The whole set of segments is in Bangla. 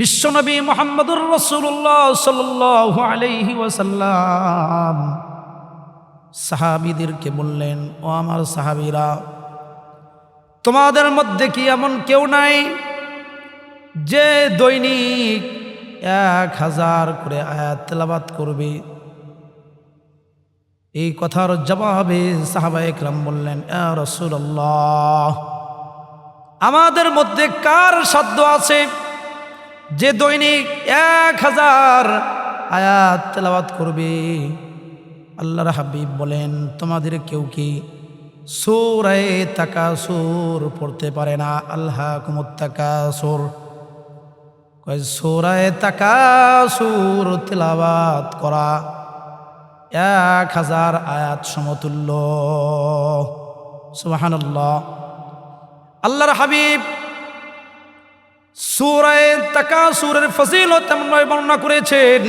বিশ্বনবী মোহাম্মদুর রসুল্লাহ সাল্লাহ আলাইহি ওয়াসাল্লাম সাহাবিদেরকে বললেন, ও আমার সাহাবিরা, তোমাদের মধ্যে কি এমন কেউ নাই যে দৈনিক এক হাজার করে আয়াত তেলাবাত করবে? এই কথার জবাবে সাহাবা একরাম বললেন রসুল্লাহ আমাদের মধ্যে কার সাধ্য আছে যে দৈনিক এক হাজার আয়াত তেলাবাত করবে, আল্লাহর হাবিব বলেন, তোমাদের কেউ কি সুরায় তাকা সুর পড়তে পারে না? আল্লাহ কুমুত্তাকা সুর সুরায় তাকা সুর তেলাবাত করা এক হাজার আয়াত সমতুল্য। সুবাহান্লাহ আল্লাহর হাবিব সুরায় তাকা সুরের ফসিল তেমনভাবে বর্ণনা করেছেন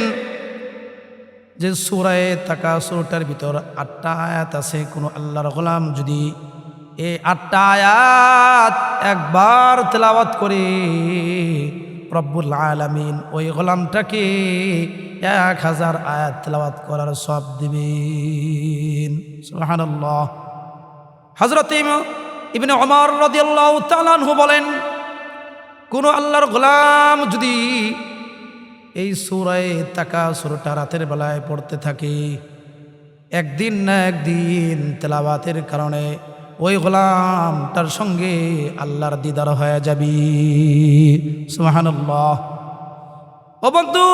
যে সুরায় তাকা সুরটার ভিতর আটটা আয়াত আছে। কোনো আল্লাহর গোলাম যদি এই আটটা আয়াত একবার তেলাওয়াত করে, রব্বুল আলমিন ওই গোলামটাকে এক হাজার আয়াত তেলাওয়াত করার সব দিবেন। সুবহানাল্লাহ। হজরত ইবনে অমর রদিয়াল্লাহ তালানহু বলেন কোন আল্লাহর গোলাম যদি এই সুরায় তাকা সুরটা রাতের বেলায় পড়তে থাকে, একদিন না একদিন তেলাবাতের কারণে ওই গোলাম তার সঙ্গে আল্লাহর দিদার হয়ে যাবি। সুমাহান্লাহ ও বন্ধু,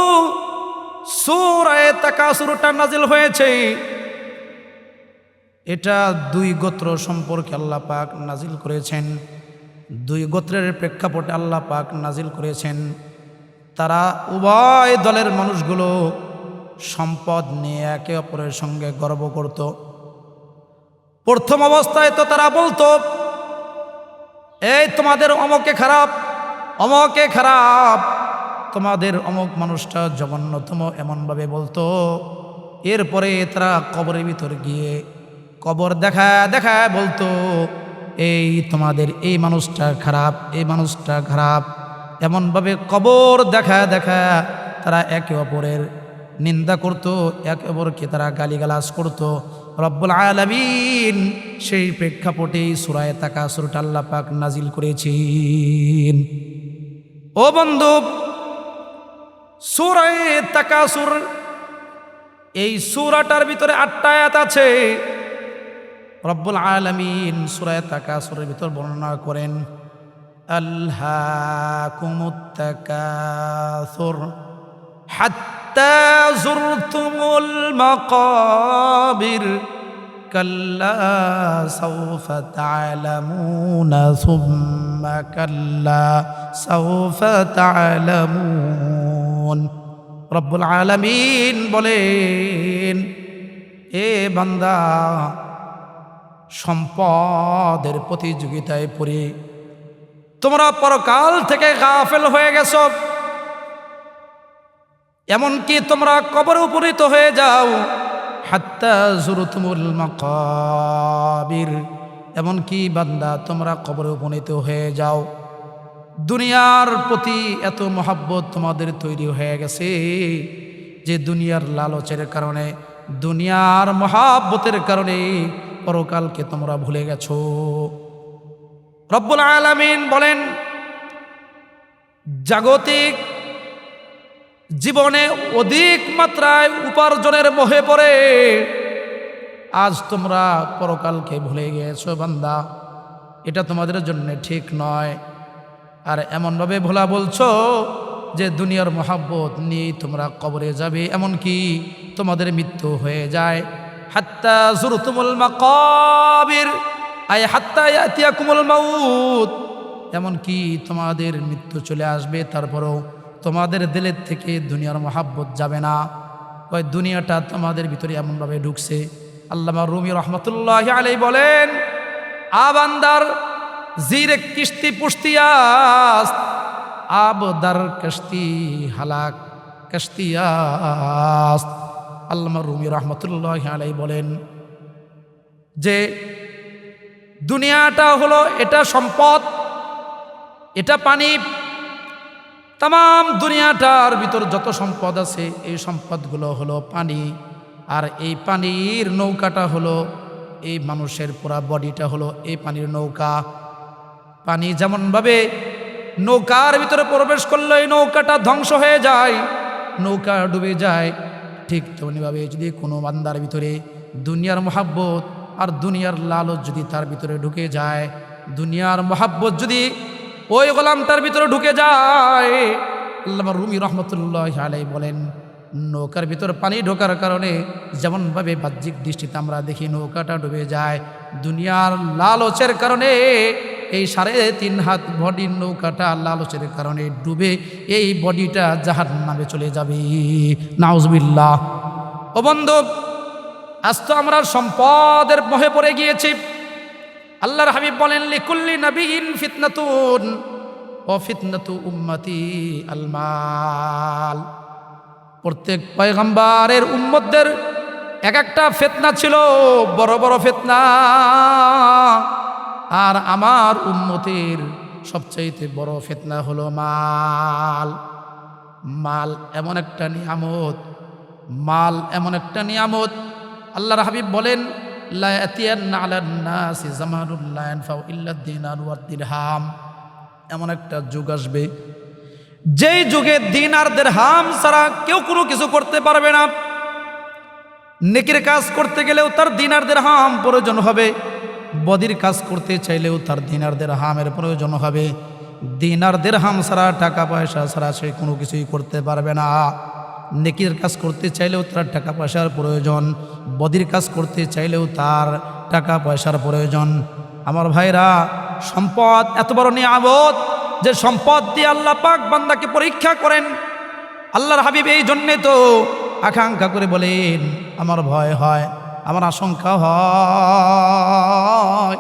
সুরায় তাকা সুরটা নাজিল হয়েছে। এটা দুই গোত্র সম্পর্কে আল্লাহ পাক নাজিল করেছেন। দুই গোত্রের প্রেক্ষাপটে আল্লাহ পাক নাজিল করেছেন, তারা উভয় দলের মানুষগুলো সম্পদ নিয়ে একে অপরের সঙ্গে গর্ব করত। প্রথম অবস্থায় তো তারা বলতো, এই তোমাদের অমকে খারাপ অমকে খারাপ, তোমাদের অমক মানুষটা জঘন্যতম, এমনভাবে বলতো। এরপরে তারা কবরের ভিতর গিয়ে কবর দেখা দেখা বলতো এই তোমাদের, এই মানুষটা খারাপ, এই মানুষটা খারাপ। এমনভাবে কবর দেখা দেখা তারা একে অপরের নিন্দা করত, একে অপরকে তারা গালিগালাজ করত। রব্বুল আলমিন সেই প্রেক্ষাপটেই সুরায় তাকা সুরটা আল্লাহ পাক নাজিল করেছেন। ও বন্ধু, সুরায় তাকাসুর, এই সুরাটার ভিতরে আটটা আয়াত আছে। রব্বুল আলমিন সুরায় তাকাসুরের ভিতর বর্ণনা করেন আল্লাহ حتى زرتم المقابر كلا سوف تعلمون ثم كلا سوف تعلمون رب العالمين বলেন এ বান্দা সম্পদের প্রতিযোগিতায় পড়ে। তোমরা পরকাল থেকে গাফেল হয়ে গেছ। এমনকি তোমরা কবর উপনীত হয়ে যাও। হাত্তা জুরুতুমুল মকাবির। এমনকি বান্দা, তোমরা কবরে উপনীত হয়ে যাও। দুনিয়ার প্রতি এত মহাব্বত তোমাদের তৈরি হয়ে গেছে যে দুনিয়ার লালচের কারণে, দুনিয়ার মহাব্বতের কারণে পরকালকে তোমরা ভুলে গেছো। রব্বুল আলামিন বলেন, জাগতিক জীবনে অধিক মাত্রায় উপার্জনের মোহে পড়ে। আজ তোমরা পরকালকে ভুলে গিয়েছো বান্দা। এটা তোমাদের জন্য ঠিক নয়। আর এমনভাবে ভোলা বলছো যে দুনিয়ার মহাব্বত নিয়ে তোমরা কবরে যাবে, এমনকি তোমাদের মৃত্যু হয়ে যায়। হাত্তা জুরতুমুল মাকাবির আয় হাত্তা ইয়াতিয়াকুমুল মাউত। এমনকি তোমাদের মৃত্যু চলে আসবে, তারপরও তোমাদের দিলের থেকে দুনিয়ার মহাব্বত যাবে না। ওই দুনিয়াটা তোমাদের ভিতরে এমনভাবে ঢুকছে। আল্লামা রুমি রহমতুল্লাহ আলাই বলেন আবান্দার জিরে কিস্তি পুস্তিয়াস আবদার কস্তি হালাক কস্তিয়াস আল্লামা রুমি রহমতুল্লাহ আলাই বলেন যে দুনিয়াটা হলো এটা সম্পদ, এটা পানি তাম দুনিয়াটার ভিতর যত সম্পদ আছে এই সম্পদগুলো হলো পানি। আর এই পানির নৌকাটা হলো এই মানুষের পুরা বডিটা হলো এই পানির নৌকা। পানি যেমনভাবে নৌকার ভিতরে প্রবেশ করলে এই নৌকাটা ধ্বংস হয়ে যায়, নৌকা ডুবে যায় ঠিক তেমনিভাবে যদি কোনো বান্দার ভিতরে দুনিয়ার মহাব্বত আর দুনিয়ার লালচ যদি তার ভিতরে ঢুকে যায়, দুনিয়ার মহাব্বত যদি ওই গোলামটার ভিতরে ঢুকে যায় রুমি রহমতুল্লাহ আলাই বলেন, নৌকার ভিতর পানি ঢোকার কারণে যেমনভাবে বাহ্যিক দৃষ্টিতে আমরা দেখি নৌকাটা ডুবে যায়, দুনিয়ার লালচের কারণে এই সাড়ে তিন হাত বডির নৌকাটা লালচের কারণে ডুবে এই বডিটা জাহার নামে চলে যাবে। নাউজবিল্লাহ। ও বন্ধু, আজ তো আমরা সম্পদের মহে পড়ে গিয়েছি। আল্লাহর হাবিব বলেন, লিকুল্লি নবীন ফিতনাতুন ও ফিতনাতু উম্মতি আলমাল। প্রত্যেক পয়গম্বারের উম্মতদের এক একটা ফেতনা ছিল, বড় বড় ফেতনা। আর আমার উম্মতের সবচাইতে বড় ফেতনা হলো মাল। মাল এমন একটা নিয়ামত, মাল এমন একটা নিয়ামত। আল্লাহর হাবিব বলেন এমন একটা যুগ আসবে, যেই যুগে দিন আর হাম ছাড়া কেউ কোনো কিছু করতে পারবে না। নেকির কাজ করতে গেলেও তার দিনার হাম প্রয়োজন হবে। বদির কাজ করতে চাইলেও তার দিনার হামের প্রয়োজন হবে। দিনার হাম ছাড়া টাকা পয়সা ছাড়া সে কোনো কিছুই করতে পারবে না। নেকির কাজ করতে চাইলেও তার টাকা পয়সার প্রয়োজন। বদির কাজ করতে চাইলেও তার টাকা পয়সার প্রয়োজন। আমার ভাইরা, সম্পদ এত বড় নিয়ামত যে সম্পদ দিয়ে আল্লাহ পাক বান্দাকে পরীক্ষা করেন। আল্লাহর হাবিব এই জন্যে তো আকাঙ্ক্ষা করে বলেন, আমার ভয় হয়। আমার আশঙ্কা হয়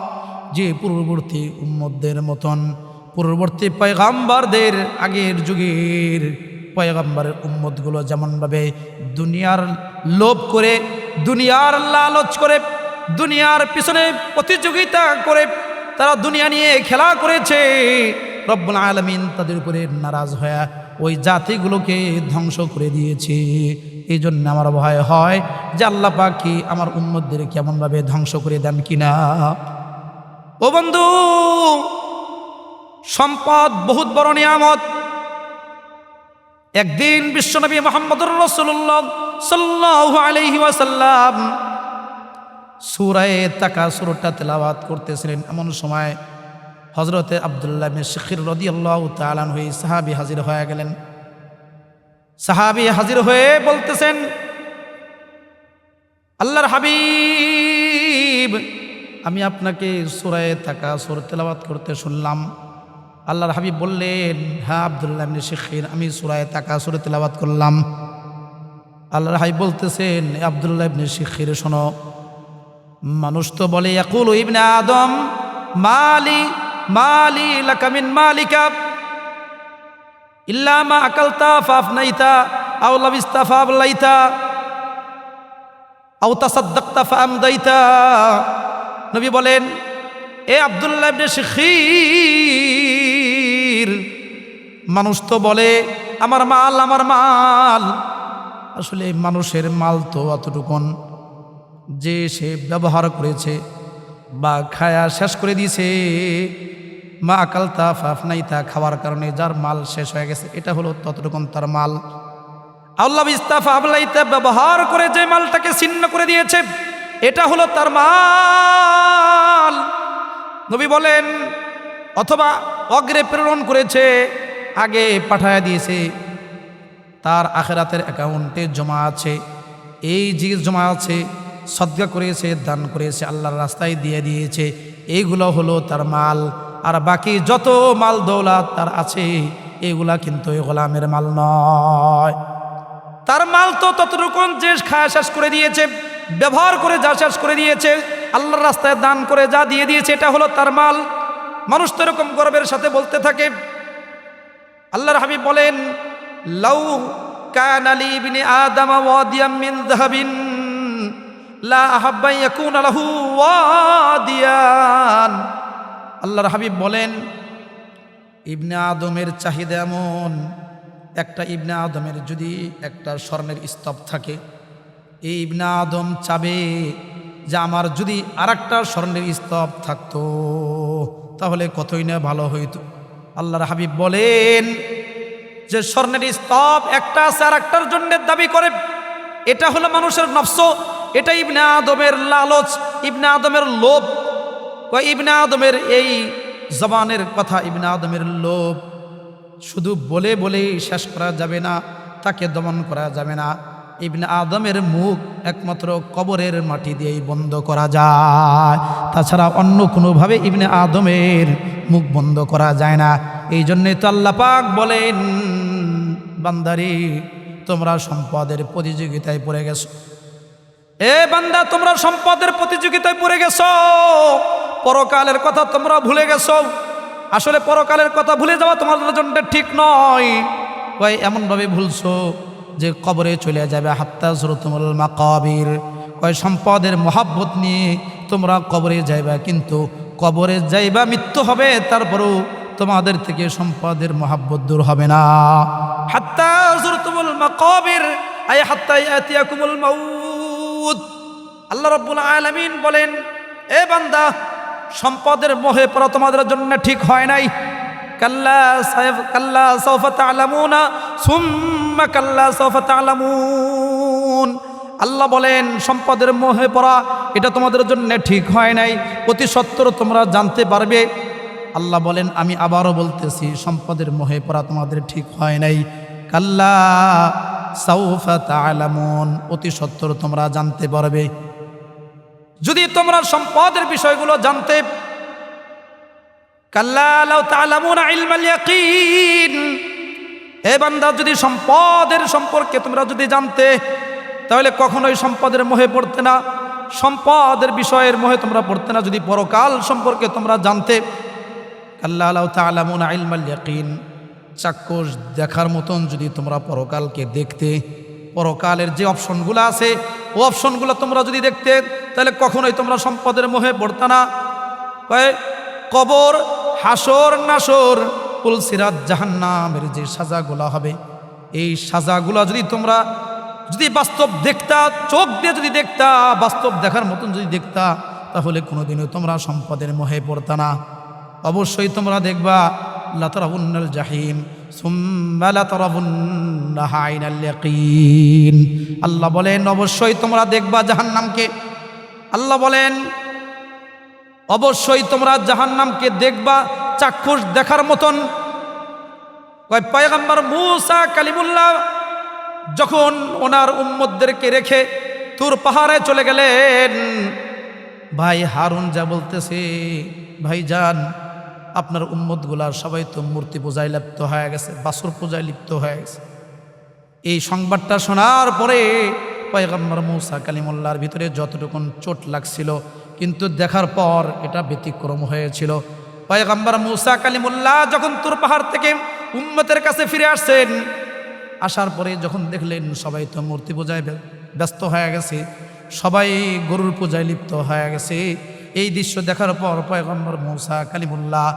যে পূর্ববর্তী উম্মদের মতন পূর্ববর্তী পয়গাম্বারদের আগের যুগের পয়গাম্বারের উম্মতগুলো যেমনভাবে দুনিয়ার লোভ করে, দুনিয়ার লালচ করে, দুনিয়ার পিছনে প্রতিযোগিতা করে, তারা দুনিয়া নিয়ে খেলা করেছে, রব্বুল আলমিন তাদের উপরে নারাজ হয়ে ওই জাতিগুলোকে ধ্বংস করে দিয়েছে। এই জন্য আমার ভয় হয় যে আল্লাহ পাকি আমার উম্মতদের কেমনভাবে ধ্বংস করে দেন কিনা। ও বন্ধু, সম্পদ বহুত বড় নিয়ামত। একদিন বিশ্বনবী মোহাম্মদুর রসুল্লাহ সাল্লাহ আলহি ওয়াসাল্লাম সুরায় তাকা সুরটা তেলাওয়াত করতেছিলেন। এমন সময় হজরতে আবদুল্লাহ শিখির রদি আল্লাহ তালান হয়ে সাহাবি হাজির হয়ে গেলেন। সাহাবি হাজির হয়ে বলতেছেন, আল্লাহর হাবিব, আমি আপনাকে সুরায় থাকা সুর তেলাওয়াত করতে শুনলাম। আল্লাহর হাবিব বললেন হ্যাঁ আবদুল্লাহ শিখির আমি সুরায় তাকা সুরে তেলাওয়াত করলাম। আল্লাহর হাবিব বলতেছেন আবদুল্লাহ ইবনে শিখির শোনো, মানুষ তো বলে, ইয়াকুল ইবনে আদম, মালি মালি লাকামিন মালিকা। ইল্লা মা আকালতা ফাফনাইতা, আও লাবিস্তা ফাবলাইতা আও তাসাদ্দাকতা ফামদাইতা নবী বলেন, এ আব্দুল্লাহ ইবনে শিখির, মানুষ তো বলে, আমার মাল আমার মাল। আসলে মানুষের মাল তো অতটুকুন, যে সে ব্যবহার করেছে বা খায়া শেষ করে দিয়েছে। মা আকালতা ফাফনাইতা খাওয়ার কারণে যার মাল শেষ হয়ে গেছে, এটা হলো ততটুকুন তার মাল। আল্লাহ ইস্তাফা আবলাইতে ব্যবহার করে যে মালটাকে ছিন্ন করে দিয়েছে, এটা হলো তার মাল। নবী বলেন, অথবা অগ্রে প্রেরণ করেছে, আগে পাঠায় দিয়েছে, তার আখেরাতের অ্যাকাউন্টে জমা আছে, এই যে জমা আছে, সদ্গা করেছে, দান করেছে, আল্লাহর রাস্তায় দিয়ে দিয়েছে, এইগুলো হলো তার মাল। আর বাকি যত মাল দৌলাত তার আছে, এগুলা কিন্তু এই গোলামের মাল নয়। তার মাল তো ততটুকু যে খায় শেষ করে দিয়েছে, ব্যবহার করে যা শেষ করে দিয়েছে, আল্লাহর রাস্তায় দান করে যা দিয়ে দিয়েছে, এটা হলো তার মাল। মানুষ তো এরকম গর্বের সাথে বলতে থাকে। আল্লাহর হাবিব বলেন, লাউ কান লা আল্লাহর হাবিব বলেন, ইবনে আদমের চাহিদা এমন, একটা ইবনে আদমের যদি একটা স্বর্ণের স্তব থাকে, এই ইবনে আদম চাবে যে আমার যদি আর একটা স্বর্ণের স্তব থাকতো, তাহলে কতই না ভালো হইতো? আল্লাহর হাবিব বলেন, যে স্বর্ণের স্তব একটা আছে আর একটার জন্য দাবি করে, এটা হলো মানুষের নফস, এটা ইবনে আদমের লালচ, ইবনে আদমের লোভ কয় ইবনে আদমের এই জবানের কথা, ইবনে আদমের লোভ শুধু বলে বলেই শেষ করা যাবে না, তাকে দমন করা যাবে না। ইবনে আদমের মুখ একমাত্র কবরের মাটি দিয়েই বন্ধ করা যায়। তাছাড়া অন্য কোনোভাবে ইবনে আদমের মুখ বন্ধ করা যায় না। এই জন্যে তো আল্লাহ পাক বলেন, বান্দারি, তোমরা সম্পদের প্রতিযোগিতায় পড়ে গেছো। এ বান্দা, তোমরা সম্পদের প্রতিযোগিতায় পড়ে গেছো। পরকালের কথা তোমরা ভুলে গেছো? আসলে পরকালের কথা ভুলে যাওয়া তোমাদের জন্য ঠিক নয়। ভাই এমনভাবে ভুলছো যে কবরে চলে যাবে। হাত্তা সুরতুমুল মাকাবির। কয় সম্পদের মহাব্বত নিয়ে তোমরা কবরে যাইবা, কিন্তু কবরে যাইবা মৃত্যু হবে, তারপরেও তোমাদের থেকে সম্পদের মহাব্বত দূর হবে না। হাত্তা সুরতুমুল মাকাবির, আই হাত্তা ইয়াতিয়াকুমুল মাউত। আল্লাহ রাব্বুল আলামিন বলেন, এ বান্দা সম্পদের মোহে পড়া তোমাদের জন্য ঠিক হয় নাই। কাল্লা সাইফ কাল্লা কাল্লা আল্লাহ বলেন, সম্পদের মোহে পড়া এটা তোমাদের জন্য ঠিক হয় নাই। অতি সত্তর তোমরা জানতে পারবে। আল্লাহ বলেন, আমি আবারও বলতেছি, সম্পদের মোহে পড়া তোমাদের ঠিক হয় নাই। কাল্লা সাউফা তালামুন অতি সত্তর তোমরা জানতে পারবে। যদি তোমরা সম্পদের বিষয়গুলো জানতে যদি সম্পদের সম্পর্কে তোমরা যদি জানতে, তাহলে কখনোই সম্পদের মোহে পড়তে না। সম্পদের বিষয়ের মোহে তোমরা পড়তে না। যদি পরকাল সম্পর্কে তোমরা জানতে, কাল্লা লাউ তালামুনা ইলমাল ইয়াকিন। চাক্ষুষ দেখার মতন যদি তোমরা পরকালকে দেখতে পরকালের যে অপশনগুলো আছে, ও অপশনগুলো তোমরা যদি দেখতে, তাহলে কখনোই তোমরা সম্পদের মোহে পড়তে না। কবর, হাসর, নাসর পুলসিরাত জাহান্নামের যে সাজাগুলা হবে, এই সাজাগুলা যদি তোমরা যদি বাস্তব দেখতা, চোখ দিয়ে যদি দেখতা, বাস্তব দেখার মতন যদি দেখতা, তাহলে কোনোদিনও তোমরা সম্পদের মোহে পড়তা না। অবশ্যই তোমরা দেখবা লাতরাবুন্নাল জাহিম আল্লাহ বলেন, অবশ্যই তোমরা দেখবা জাহান্নামকে। আল্লাহ বলেন, অবশ্যই তোমরা জাহান্নামকে দেখবা চাক্ষুষ দেখার মতন। পয়গম্বর মুসা কালিমুল্লাহ যখন ওনার উম্মদদেরকে রেখে তুর পাহাড়ে চলে গেলেন, ভাই হারুন যা বলতেছে ভাই যান আপনার উম্মতগুলার সবাই তো মূর্তি পূজায় লিপ্ত হয়ে গেছে বাসর পূজায় লিপ্ত হয়ে গেছে। এই সংবাদটা শোনার পরে পয়গম্বর মৌসা কালিমুল্লার ভিতরে যতটুকুন চোট লাগছিল, কিন্তু দেখার পর এটা ব্যতিক্রম হয়েছিল। পয়গম্বর মৌসা কালিমুল্লাহ যখন তুর পাহাড় থেকে উম্মতের কাছে ফিরে আসছেন, আসার পরে যখন দেখলেন সবাই তো মূর্তি পূজায় ব্যস্ত হয়ে গেছে, সবাই গরুর পূজায় লিপ্ত হয়ে গেছে এই দৃশ্য দেখার পর পয়গম্বর মৌসা কালিমুল্লাহ,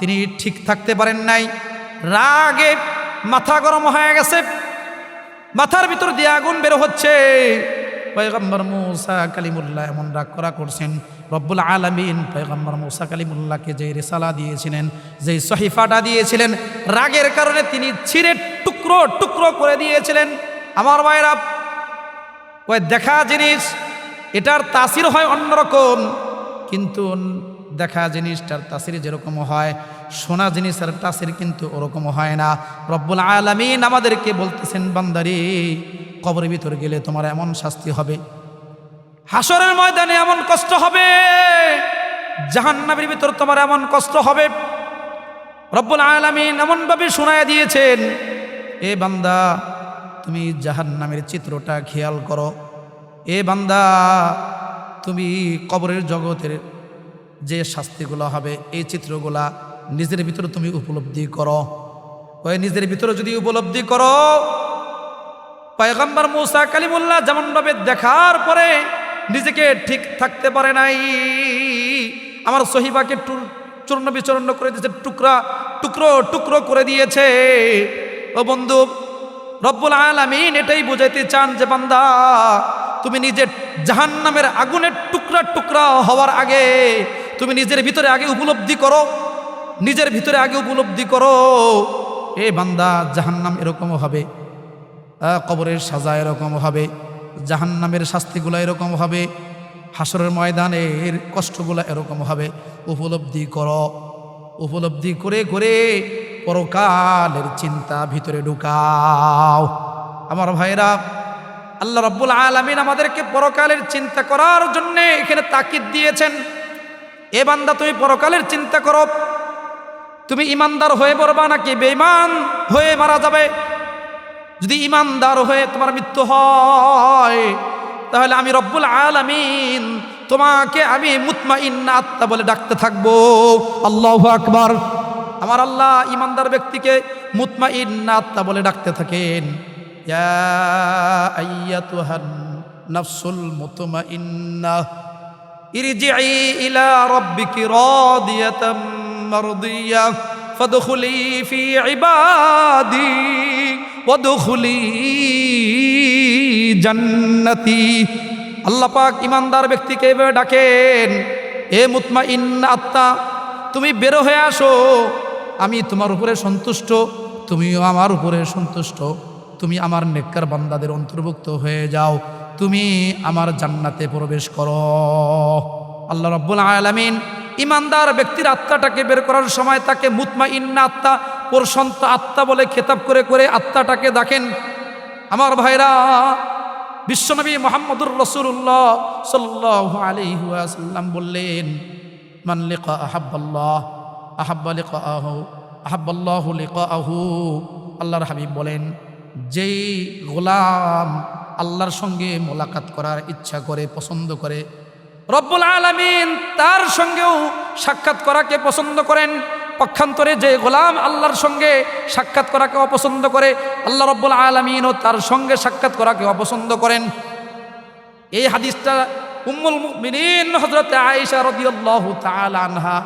তিনি ঠিক থাকতে পারেন নাই। রাগে মাথা গরম হয়ে গেছে। মাথার ভিতর দিয়ে আগুন বের হচ্ছে। পয়গম্বর মুসা কালিমুল্লাহ এমন রাগ করা করছেন, রব্বুল আলমিন পয়গম্বর মৌসা কালিমুল্লাহকে যে রেসালা দিয়েছিলেন যে সহিফাটা দিয়েছিলেন, রাগের কারণে তিনি ছিঁড়ে টুকরো টুকরো করে দিয়েছিলেন। আমার ভাইরা ওই দেখা জিনিস, এটার তাসির হয় অন্যরকম। কিন্তু দেখা জিনিসটার তাসির যেরকম হয়, শোনা জিনিসের তাসির কিন্তু ওরকম হয় না। রব্বুল আলমিন আমাদেরকে বলতেছেন, বান্দারি, কবরের ভিতর গেলে তোমার এমন শাস্তি হবে। হাসরের ময়দানে এমন কষ্ট হবে জাহান্নাবের ভিতর তোমার এমন কষ্ট হবে। রব্বুল আলমিন এমনভাবে শোনায় দিয়েছেন, এ বান্দা, তুমি জাহান্নামের চিত্রটা খেয়াল করো। এ বান্দা তুমি কবরের জগতের যে শাস্তিগুলো হবে, এই চিত্রগুলা নিজের ভিতরে তুমি উপলব্ধি করো। ওই নিজের ভিতরে যদি উপলব্ধি করো, পয়গম্বর মুসা কালিমুল্লাহ যেমনভাবে দেখার পরে নিজেকে ঠিক থাকতে পারে নাই। আমার সহিবাকে চূর্ণ বিচূর্ণ করে দিয়েছে, টুকরা, টুকরো টুকরো করে দিয়েছে। ও বন্ধু, রব্বুল আলামিন এটাই বুঝাইতে চান যে বান্দা তুমি নিজের জাহান্নামের আগুনের টুকরা টুকরা হওয়ার আগে তুমি নিজের ভিতরে আগে উপলব্ধি করো, নিজের ভিতরে আগে উপলব্ধি করো। এ বান্দা, জাহান্নাম এরকম হবে। কবরের সাজা এরকম হবে। জাহান্নামের শাস্তিগুলো এরকম হবে। হাসরের ময়দানের কষ্টগুলো এরকম হবে। উপলব্ধি করো। উপলব্ধি করে করে পরকালের চিন্তা ভিতরে ঢুকাও। আমার ভাইরা আল্লাহ রব্বুল আলমিন আমাদেরকে পরকালের চিন্তা করার জন্যে এখানে তাকিদ দিয়েছেন। এ বান্দা, তুমি পরকালের চিন্তা করো। তুমি ইমানদার হয়ে পড়বা নাকি বেইমান হয়ে মারা যাবে? যদি ইমানদার হয়ে তোমার মৃত্যু হয়, তাহলে আমি রব্বুল আলামিন তোমাকে আমি মুতমাইন্না আত্মা বলে ডাকতে থাকব। আল্লাহ আকবার। আমার আল্লাহ ইমানদার ব্যক্তিকে মুতমাইন্না আত্মা বলে ডাকতে থাকেন। আল্লাপাক মুতুমা ইন্না ইরজিই ইলা ফি ইমানদার ব্যক্তিকে এভাবে ডাকেন, এ মুতমা ইন্না আত্মা, তুমি বের হয়ে আসো, আমি তোমার উপরে সন্তুষ্ট, তুমিও আমার উপরে সন্তুষ্ট। তুমি আমার নেককার বান্দাদের অন্তর্ভুক্ত হয়ে যাও। তুমি আমার জান্নাতে প্রবেশ করো। আল্লাহ রব্বুল আলামিন ইমানদার ব্যক্তির আত্মাটাকে বের করার সময় তাকে মুতমা ইন্না আত্মা, প্রশান্ত আত্মা বলে খেতাব করে করে আত্মাটাকে দেখেন। আমার ভাইরা, বিশ্বনবী মোহাম্মদুর রসুল্লাহ সাল্লাহ আলিহাসাল্লাম বললেন, মান লিকা আহাব্বাল্লাহ, আহাব্বা লিকা আহু আহাব্বাল্লাহ আহু আল্লাহর হাবিব বলেন যেই গোলাম আল্লাহর সঙ্গে মোলাকাত করার ইচ্ছা করে, পছন্দ করে, রব্বুল আলমিন তার সঙ্গেও সাক্ষাৎ করাকে পছন্দ করেন। পক্ষান্তরে যে গোলাম আল্লাহর সঙ্গে সাক্ষাৎ করাকে অপছন্দ করে, আল্লাহ রব্বুল আলমিনও তার সঙ্গে সাক্ষাৎ করাকে অপছন্দ করেন। এই হাদিসটা উম্মুল মুমিনিন হজরত আয়েশা রাদিয়াল্লাহু আনহা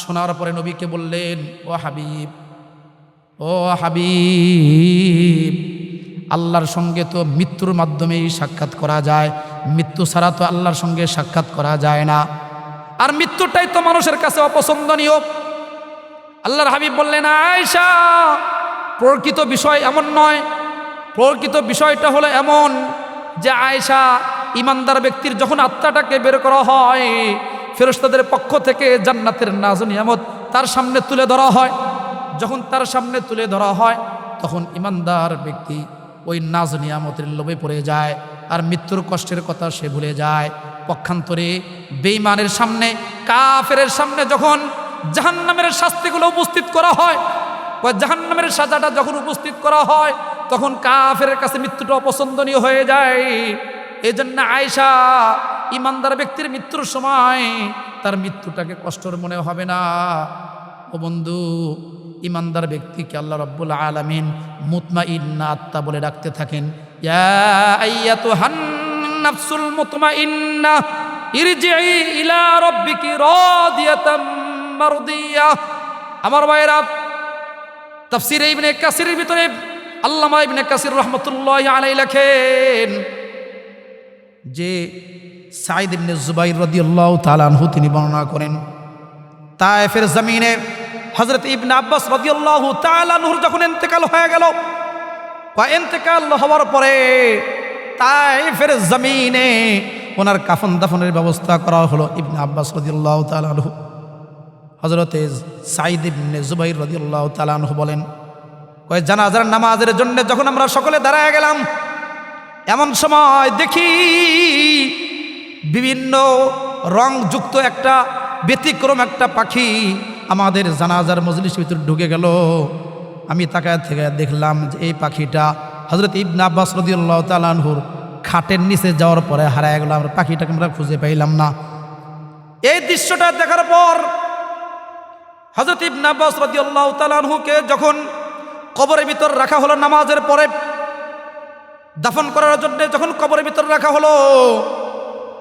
শোনার পরে নবীকে বললেন, ও হাবিব ও হাবিব আল্লাহর সঙ্গে তো মৃত্যুর মাধ্যমেই সাক্ষাৎ করা যায়। মৃত্যু ছাড়া তো আল্লাহর সঙ্গে সাক্ষাৎ করা যায় না। আর মৃত্যুটাই তো মানুষের কাছে অপছন্দনীয়। আল্লাহর হাবিব বললেন আয়সা প্রকৃত বিষয় এমন নয়। প্রকৃত বিষয়টা হলো এমন যে আয়সা ইমানদার ব্যক্তির যখন আত্মাটাকে বের করা হয় ফেরস্তাদের পক্ষ থেকে জান্নাতের নাজ নিয়ামত তার সামনে তুলে ধরা হয়। যখন তার সামনে তুলে ধরা হয়, তখন ইমানদার ব্যক্তি ওই নাজ নিয়ামতের লোভে পড়ে যায় আর মৃত্যুর কষ্টের কথা সে ভুলে যায়। পক্ষান্তরে বেইমানের সামনে, কাফেরের সামনে যখন জাহান্নামের শাস্তিগুলো উপস্থিত করা হয়, বা জাহান্নামের সাজাটা যখন উপস্থিত করা হয়, তখন কাফের কাছে মৃত্যুটা অপছন্দনীয় হয়ে যায়। এই জন্য আয়সা ইমানদার ব্যক্তির মৃত্যুর সময় তার মৃত্যুটাকে কষ্টর মনে হবে না। ও বন্ধু ইমানদার ব্যক্তিকে আল্লাহ রব্বুল আলমিন মুতমা ইন্না আত্মা বলে ডাকতে থাকেন। আমার ভাইরা তাফসির ইবনে কাসিরের ভিতরে আল্লামা ইবনে কাসির রহমতুল্লাহ আলাই লেখেন যে সাইদ ইবনে জুবাইর রাদিয়াল্লাহু তাআলা আনহু তিনি বর্ণনা করেন, তায়েফের জমিনে হযরত ইবনে আব্বাস রাদিয়াল্লাহু তাআলা আনহুর যখন ইন্তেকাল হয়ে গেল, বা ইন্তেকাল হওয়ার পরে তায়েফের জমিনে ওনার কাফন দাফনের ব্যবস্থা করা হলো ইবনে আব্বাস রাদিয়াল্লাহু তাআলা আনহু। হজরতে সাইদ ইবনে জুবাইর রাদিয়াল্লাহু তাআলা আনহু বলেন কয় জানাজার নামাজের জন্য যখন আমরা সকলে দাঁড়ায় গেলাম, এমন সময় দেখি বিভিন্ন রংযুক্ত একটা ব্যতিক্রম একটা পাখি আমাদের জানাজার মজলিস ভিতরে ঢুকে গেল। আমি তাকায় থেকে দেখলাম যে এই পাখিটা হজরত ইবনা আব্বাস রদিউল্লাহ তালানহুর খাটের নিচে যাওয়ার পরে হারায় গেল। আমরা পাখিটাকে আমরা খুঁজে পাইলাম না। এই দৃশ্যটা দেখার পর হজরত ইবনা আব্বাস রদিউল্লাহ তালানহুকে যখন কবরের ভিতর রাখা হলো নামাজের পরে দাফন করার জন্য যখন কবরের ভিতর রাখা হলো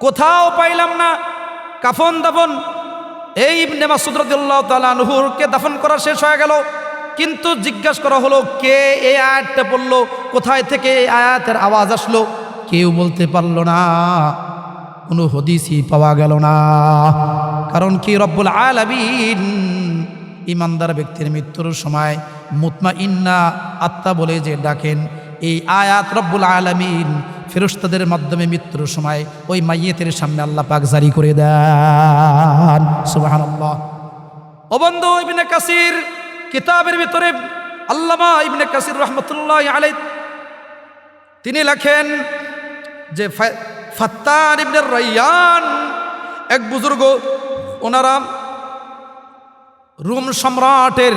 কোথাও পাইলাম না। কাফন দাফন। এই ইবনে মাসুদ তাআলা আনহুরকে দাফন করা শেষ হয়ে গেল। কিন্তু জিজ্ঞাসা করা হলো, কে এই আয়াতটা বলল কোথায় থেকে এই আয়াতের আওয়াজ আসলো? কেউ বলতে পারল না। কোনো হদিসই পাওয়া গেল না। কারণ কি? রব্বুল আলামিন ইমানদার ব্যক্তির মৃত্যুর সময় মুতমা ইন্না আত্মা বলে যে ডাকেন, এই আয়াত রব্বুল আলামিন ফেরস্তাদের মাধ্যমে মৃত্যুর সময় ওই মাইয়েতের সামনে আল্লাহ পাক জারি করে দেন। সুবহানাল্লাহ। ও বন্ধু, ইবনে কাসির কিতাবের ভিতরে আল্লামা ইবনে কাসির রহমতুল্লাহ আলাই তিনি লেখেন যে ফাত্তান ইবনে রাইয়ান, এক বুজুর্গ, ওনারা রোম সম্রাটের,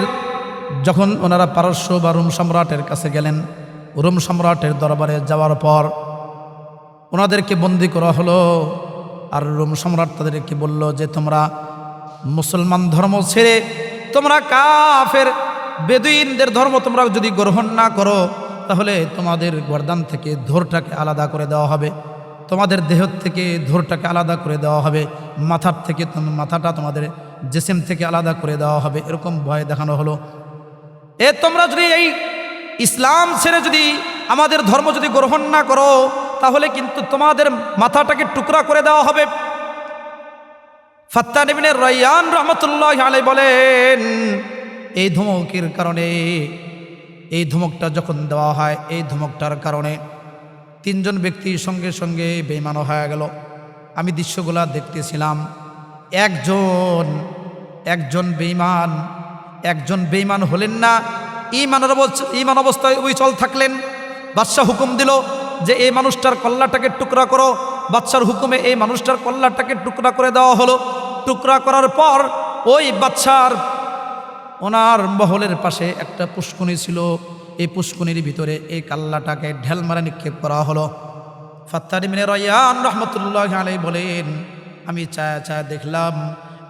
যখন ওনারা পারস্য বা রোম সম্রাটের কাছে গেলেন, রোম সম্রাটের দরবারে যাওয়ার পর ওনাদেরকে বন্দি করা হলো। আর রোম সম্রাট তাদেরকে বলল যে, তোমরা মুসলমান ধর্ম ছেড়ে তোমরা কাফের, বেদুইনদের ধর্ম তোমরা যদি গ্রহণ না করো, তাহলে তোমাদের গর্দান থেকে ধোরটাকে আলাদা করে দেওয়া হবে। তোমাদের দেহ থেকে ধোরটাকে আলাদা করে দেওয়া হবে। মাথার থেকে মাথাটা তোমাদের জেসেম থেকে আলাদা করে দেওয়া হবে। এরকম ভয় দেখানো হলো। এ, তোমরা যদি এই ইসলাম ছেড়ে যদি আমাদের ধর্ম যদি গ্রহণ না করো তাহলে কিন্তু তোমাদের মাথাটাকে টুকরা করে দেওয়া হবে। ফাত্তা নেবিনে রয়ান রহমতুল্লাহ আলাই বলেন, এই ধমকের কারণে, এই ধমকটা যখন দেওয়া হয়, এই ধমকটার কারণে তিনজন ব্যক্তির সঙ্গে সঙ্গে বেইমানো হয়ে গেল। আমি দৃশ্যগুলা দেখতেছিলাম। একজন একজন বেইমান একজন বেইমান হলেন না। ইমানের অবস্থ- ইমান অবস্থায় উইচল থাকলেন। বাদশাহ হুকুম দিল যে এই মানুষটার কল্লাটাকে টুকরা করো বাচ্চার হুকুমে এই মানুষটার কল্লাটাকে টুকরা করে দেওয়া হলো। টুকরা করার পর ওই বাচ্চার ওনার মহলের পাশে একটা পুষ্কুনি ছিল। এই পুষ্কুনির ভিতরে এই কাল্লাটাকে ঢেল মারা নিক্ষেপ করা হলো। ফাত্তারি মিনে রয়ান রহমতুল্লাহ আলাই বলেন, আমি চায়া চায়া দেখলাম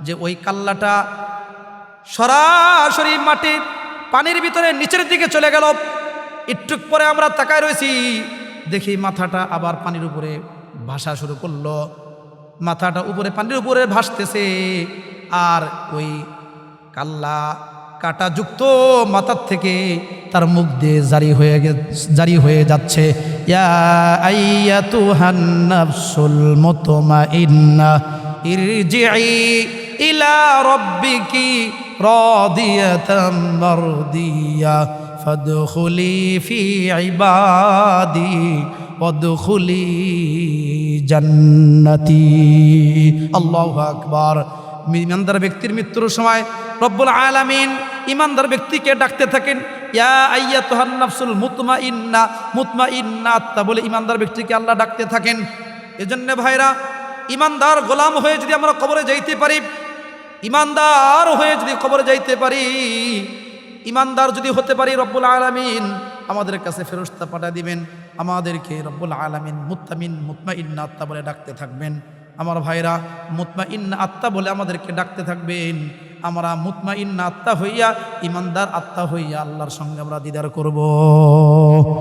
যে ওই কাল্লাটা সরাসরি মাটি পানির ভিতরে নিচের দিকে চলে গেল। একটু পরে আমরা তাকায় রয়েছি দেখি মাথাটা আবার পানির উপরে ভাসা শুরু করল। মাথাটা উপরে পানির উপরে ভাসতেছে আর ওই কাল্লা কাটাযুক্ত মাথার থেকে তার মুখ দিয়ে জারি হয়ে জারি হয়ে যাচ্ছে। ইলা রাব্বিকি রাদিয়াতাম ফাদখুলি ফি ইবাদি ওয়াদখুলি জান্নাতি আল্লাহু আকবার। ইমানদার ব্যক্তির মৃত্যুর সময় রব্বুল আলামিন ইমানদার ব্যক্তিকে ডাকতে থাকেন, ইয়া আইয়া তোহান নাফসুল মুতমা ইন্না মুতমা ইন্না আত্মা বলে ইমানদার ব্যক্তিকে আল্লাহ ডাকতে থাকেন। এজন্য ভাইরা, ইমানদার গোলাম হয়ে যদি আমরা কবরে যাইতে পারি, ইমানদার হয়ে যদি কবরে যাইতে পারি ইমানদার যদি হতে পারি রব্বুল আলমিন, আমাদের কাছে ফেরস্তা পাঠা দিবেন। আমাদেরকে রব্বুল আলমিন মুত্তামিন মুতমা ইন্না আত্মা বলে ডাকতে থাকবেন। আমার ভাইরা মুতমা ইন্না আত্মা বলে আমাদেরকে ডাকতে থাকবেন। আমরা মুতমা ইন্না আত্মা হইয়া, ইমানদার আত্মা হইয়া আল্লাহর সঙ্গে আমরা দিদার করব।